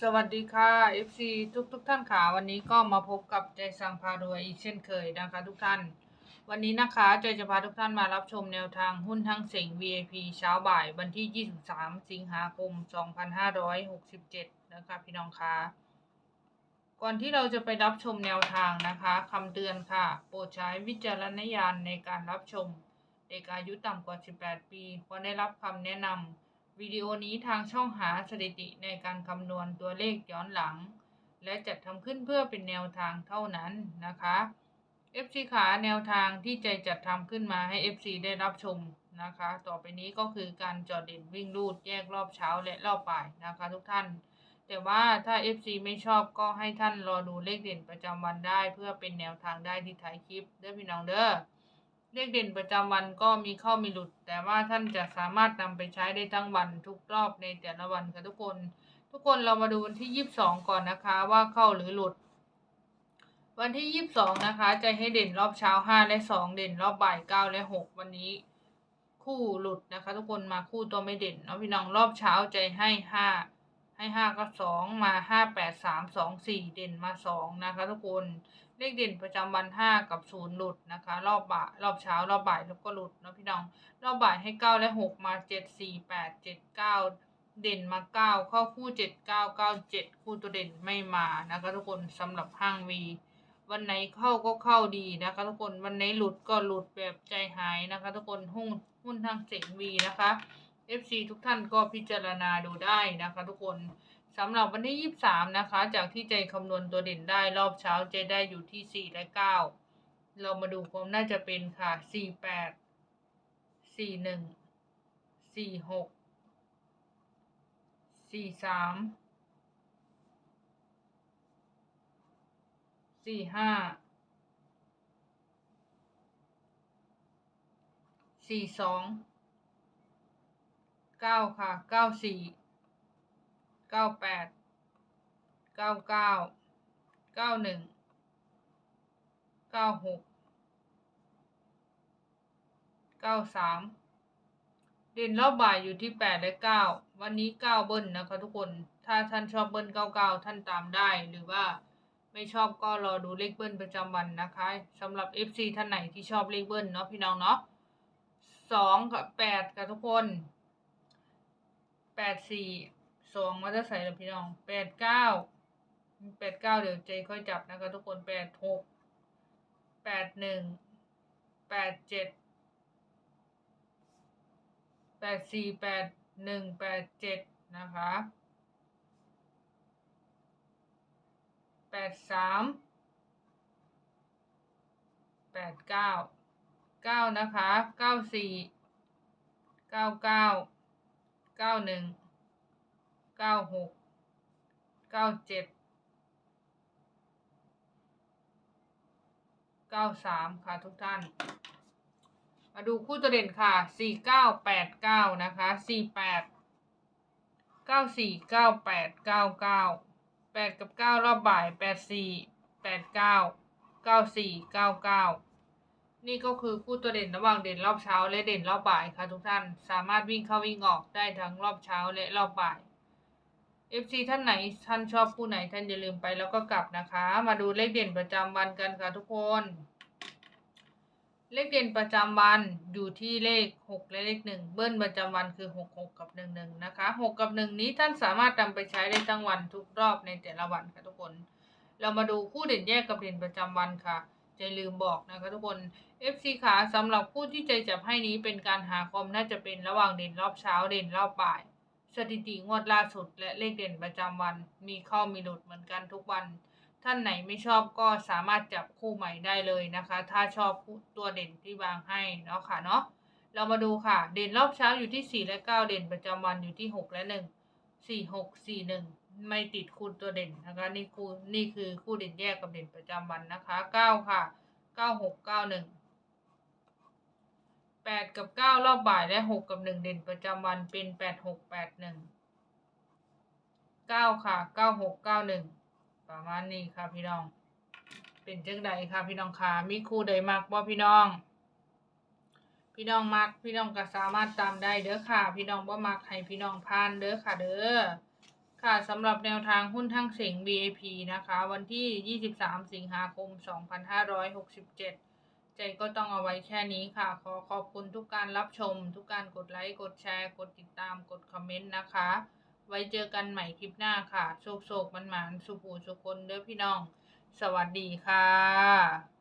สวัสดีค่ะ FC ทุกทุกท่านค่ะ วันนี้ก็มาพบกับใจสังพารวยอีกเช่นเคยนะคะทุกท่าน วันนี้นะคะใจจะพาทุกท่านมารับชมแนวทางหุ้นทั้งเสง VIP เช้าบ่ายวันที่ 23 สิงหาคม 2567 นะคะพี่น้องคะก่อนที่เราจะไปรับชมแนวทางนะคะคำเตือนค่ะ โปรดใช้วิจารณญาณในการรับชม เด็กอายุต่ำกว่า 18 ปีควรได้รับคำแนะนำ วิดีโอนี้ทางช่องหาสถิติในการคำนวณตัวเลขย้อนหลัง และจัดทำขึ้นเพื่อเป็นแนวทางเท่านั้นนะคะ FC ขาแนวทางที่ใจจัดทำขึ้นมาให้ FC ได้รับชมนะคะ ต่อไปนี้ก็คือการจอดเด่นวิ่งรูดแยกรอบเช้าและรอบบ่ายนะคะ ทุกท่าน แต่ว่าถ้า FC ไม่ชอบก็ให้ท่านรอดูเลขเด่นประจำวันได้ เพื่อเป็นแนวทางได้ที่ท้ายคลิปเด้อพี่น้องเด้อ เลขเด่นประจำวันก็มีเข้ามีหลุด แต่ว่าท่านจะสามารถนำไปใช้ได้ทั้งวันทุกรอบในแต่ละวันค่ะทุกคน ทุกคนเรามาดูวันที่ 22 ก่อนนะคะว่าเข้าหรือหลุด วันที่ 22 นะคะ จะให้เด่นรอบเช้า 5 และ 2 เด่นรอบบ่าย 9 และ 6 วันนี้ คู่หลุดนะคะ ทุกคนมาคู่ตัวไม่เด่นเนาะพี่น้องรอบเช้าใจให้ 5 ให้5ก็2มา5 8 3 2 4เด่นมา2นะคะทุกคนเลขเด่นประจำวันห้ากับศูนย์หลุดนะคะ รอบบ่ายรอบเช้ารอบบ่ายแล้วก็หลุดนะพี่น้อง รอบบ่ายให้เก้าและหกมาเจ็ดสี่แปดเจ็ดเก้าเด่นมาเก้าเข้าคู่เจ็ดเก้าเก้าเจ็ดคู่ตัวเด่นไม่มานะคะทุกคนสำหรับห้างวีวันไหนเข้าก็เข้าดีนะคะทุกคนวันไหนหลุดก็หลุดแบบใจหายนะคะ ทุกคนหุ้นหุ้นทางเสียงวีนะคะ FC ทุกท่านก็พิจารณาดูได้นะคะ ทุกคนสำหรับวันที่ 23 นะคะ จากที่ใจคำนวณตัวเด่นได้รอบเช้าใจได้อยู่ที่ 4 และ 9 เรามาดูความน่าจะเป็นค่ะ 48 41 46 43 45 42 9ค่ะ94เก้าแปดเก้าเก้าเก้าหนึ่งเก้าหกเก้าสามเด่นรอบบ่ายอยู่ที่แปดและเก้าวันนี้เก้าเบิ้ลนะคะทุกคน ถ้าท่านชอบเบิ้ลเก้าเก้าท่านตามได้หรือว่าไม่ชอบก็รอดูเลขเบิ้ลประจำวันนะคะสำหรับ FC ท่านไหนที่ชอบเลขเบิ้ลเนาะพี่น้องเนาะสองกับแปดกับทุกคน แปดสี่สองมาจะใส่ล้วพี่น้องแปดเก้าแปดเก้าเดี๋ยวเจค่อยจับนะคะทุกคนแปดหกแปดหนึ่งแปดเจ็ดแปดสี่แปดหนึ่งแปดเจ็ดนะคะแปดสามแปดเก้าเก้านะคะเก้าสี่เก้าเก้า เก้าหนึ่งเก้าหกเก้าเจ็ดเก้าสามค่ะทุกท่าน มาดูคู่ตัวเด่นค่ะสี่เก้าแปดเก้านะคะสี่แปดเก้าสี่เก้าแปดเก้าเก้าแปดกับเก้ารอบบ่ายแปดสี่แปดเก้าเก้าสี่เก้าเก้า นี่ก็คือคู่ตัวเด่นระหว่างเด่นรอบเช้าและเด่นรอบบ่ายค่ะทุกท่านสามารถวิ่งเข้าวิ่งออกได้ทั้งรอบเช้าและรอบบ่าย FC ท่านไหนท่านชอบคู่ไหนท่านอย่าลืมไปแล้วก็กลับนะคะ มาดูเลขเด่นประจำวันกันค่ะทุกคน เลขเด่นประจำวันอยู่ที่เลข 6 และเลข 1 เบิ้ลประจำวันคือ 6 6 กับ 1 1 นะคะ 6 กับ 1 นี้ท่านสามารถนำไปใช้ได้ทั้งวันทุกรอบในแต่ละวันค่ะทุกคน เรามาดูคู่เด่นแยกกับเด่นประจำวันค่ะ ใจลืมบอกนะคะทุกคน FC ขาสำหรับคู่ที่ใจจับให้นี้เป็นการหาความน่าจะเป็นระหว่างเด่นรอบเช้าเด่นรอบบ่าย สถิติงวดล่าสุด และเลขเด่นประจำวัน มีเข้ามีหลุดเหมือนกันทุกวัน ท่านไหนไม่ชอบก็สามารถจับคู่ใหม่ได้เลยนะคะ ถ้าชอบตัวเด่นที่วางให้เนาะค่ะเนาะเรามาดูค่ะ เด่นรอบเช้าอยู่ที่ 4 และ 9 เด่นประจำวันอยู่ที่ 6 และ 1 4 6 4 1 ไม่ติดคู่ตัวเด่นนะคะนี่คู่นี่คือคู่เด่นแยกกับเด่นประจำวันนะคะ9ค่ะ9 6 9 1แปดกับเก้ารอบบ่ายและหกกับหนึ่งเด่นประจำวันเป็นแปดหกแปดหนึ่งเก้าค่ะเก้าหกเก้าหนึ่งประมาณนี้ค่ะพี่น้อง เป็นจังใดค่ะพี่น้องค่ะมีคู่ใดมักบ่พี่น้อง พี่น้องมักพี่น้องก็สามารถตามได้เด้อค่ะ พี่น้องบ่มักให้พี่น้องพานเด้อค่ะเด้อ ค่ะสำหรับแนวทางหุ้นทั้งเสง VIP นะคะ วันที่ 23 สิงหาคม 2567ใจก็ต้องเอาไว้แค่นี้ค่ะ ขอขอบคุณทุกการรับชม ทุกการกดไลค์ กดแชร์ กดติดตาม กดคอมเมนต์นะคะ ไว้เจอกันใหม่คลิปหน้าค่ะ โชคโชคมันหมานสุขูสุคนเด้อพี่น้อง สวัสดีค่ะ